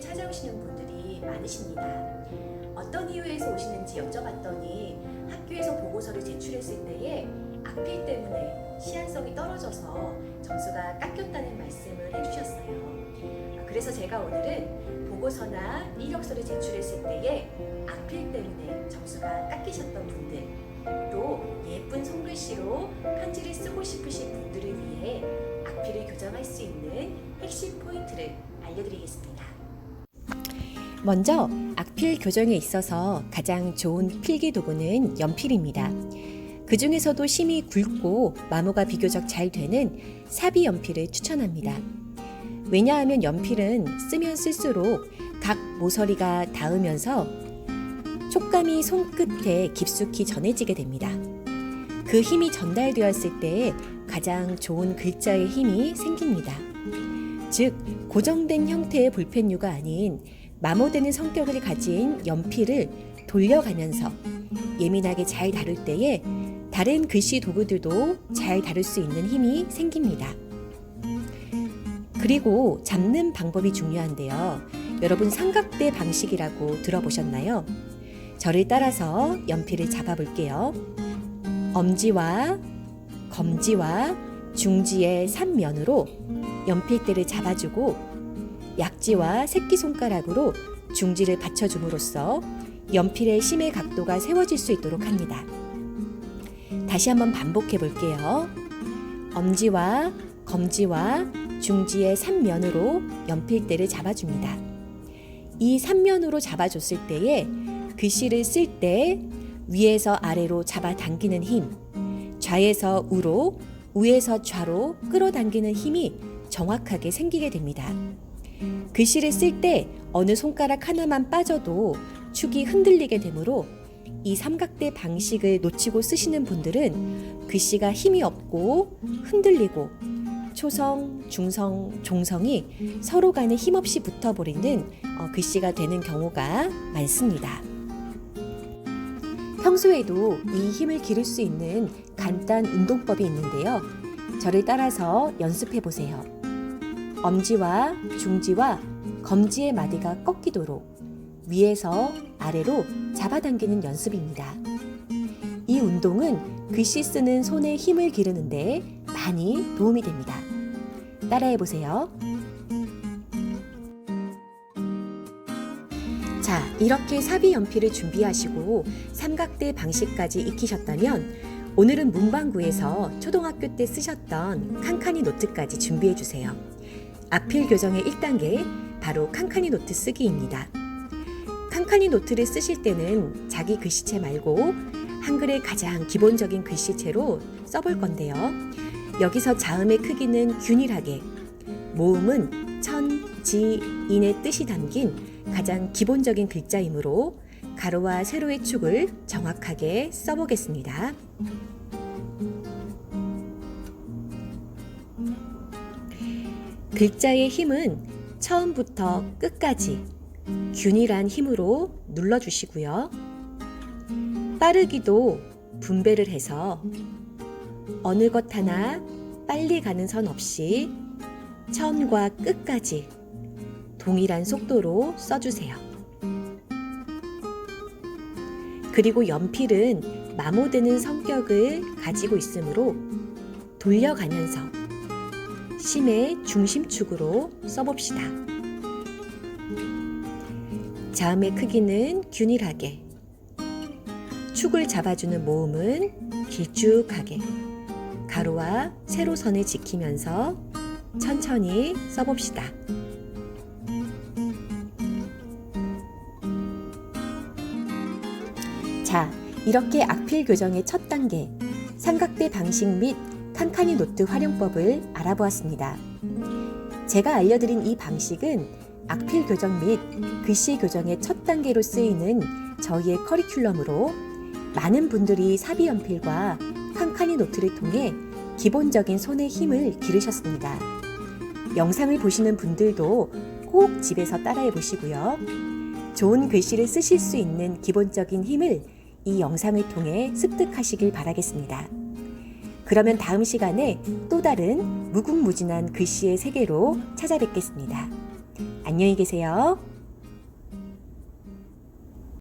찾아오시는 분들이 많으십니다. 어떤 이유에서 오시는지 여쭤봤더니 학교에서 보고서를 제출했을 때에 악필 때문에 시안성이 떨어져서 점수가 깎였다는 말씀을 해주셨어요. 그래서 제가 오늘은 보고서나 이력서를 제출했을 때에 악필 때문에 점수가 깎이셨던 분들 또 예쁜 손글씨로 편지를 쓰고 싶으신 분들을 위해 악필을 교정할 수 있는 핵심 포인트를 알려드리겠습니다. 먼저 악필 교정에 있어서 가장 좋은 필기 도구는 연필입니다. 그 중에서도 심이 굵고 마모가 비교적 잘 되는 사비 연필을 추천합니다. 왜냐하면 연필은 쓰면 쓸수록 각 모서리가 닿으면서 촉감이 손끝에 깊숙이 전해지게 됩니다. 그 힘이 전달되었을 때 가장 좋은 글자의 힘이 생깁니다. 즉, 고정된 형태의 볼펜류가 아닌 마모되는 성격을 가진 연필을 돌려가면서 예민하게 잘 다룰 때에 다른 글씨 도구들도 잘 다룰 수 있는 힘이 생깁니다. 그리고 잡는 방법이 중요한데요. 여러분 삼각대 방식이라고 들어보셨나요? 저를 따라서 연필을 잡아볼게요. 엄지와 검지와 중지의 삼면으로 연필대를 잡아주고 약지와 새끼손가락으로 중지를 받쳐줌으로써 연필의 심의 각도가 세워질 수 있도록 합니다. 다시 한번 반복해 볼게요. 엄지와 검지와 중지의 삼면으로 연필대를 잡아줍니다. 이 삼면으로 잡아줬을 때에 글씨를 쓸 때 위에서 아래로 잡아당기는 힘, 좌에서 우로, 우에서 좌로 끌어당기는 힘이 정확하게 생기게 됩니다. 글씨를 쓸 때 어느 손가락 하나만 빠져도 축이 흔들리게 되므로 이 삼각대 방식을 놓치고 쓰시는 분들은 글씨가 힘이 없고 흔들리고 초성, 중성, 종성이 서로 간에 힘없이 붙어버리는 어, 글씨가 되는 경우가 많습니다. 평소에도 이 힘을 기를 수 있는 간단 운동법이 있는데요. 저를 따라서 연습해 보세요. 엄지와 중지와 검지의 마디가 꺾이도록 위에서 아래로 잡아당기는 연습입니다. 이 운동은 글씨 쓰는 손의 힘을 기르는데 많이 도움이 됩니다. 따라해 보세요. 자, 이렇게 사비 연필을 준비하시고 삼각대 방식까지 익히셨다면 오늘은 문방구에서 초등학교 때 쓰셨던 칸칸이 노트까지 준비해 주세요. 앞필 교정의 1단계 바로 칸칸이 노트 쓰기입니다. 칸칸이 노트를 쓰실 때는 자기 글씨체 말고 한글의 가장 기본적인 글씨체로 써볼 건데요. 여기서 자음의 크기는 균일하게, 모음은 천, 지, 인의 뜻이 담긴 가장 기본적인 글자이므로 가로와 세로의 축을 정확하게 써보겠습니다. 글자의 힘은 처음부터 끝까지 균일한 힘으로 눌러주시고요. 빠르기도 분배를 해서 어느 것 하나 빨리 가는 선 없이 처음과 끝까지 동일한 속도로 써주세요. 그리고 연필은 마모되는 성격을 가지고 있으므로 돌려가면서 심의 중심축으로 써봅시다. 자음의 크기는 균일하게, 축을 잡아주는 모음은 길쭉하게, 가로와 세로선을 지키면서 천천히 써봅시다. 자, 이렇게 악필 교정의 첫 단계, 삼각대 방식 및 칸칸이 노트 활용법을 알아보았습니다. 제가 알려드린 이 방식은 악필 교정 및 글씨 교정의 첫 단계로 쓰이는 저희의 커리큘럼으로 많은 분들이 사비 연필과 칸칸이 노트를 통해 기본적인 손의 힘을 기르셨습니다. 영상을 보시는 분들도 꼭 집에서 따라해 보시고요. 좋은 글씨를 쓰실 수 있는 기본적인 힘을 이 영상을 통해 습득하시길 바라겠습니다. 그러면 다음 시간에 또 다른 무궁무진한 글씨의 세계로 찾아뵙겠습니다. 안녕히 계세요.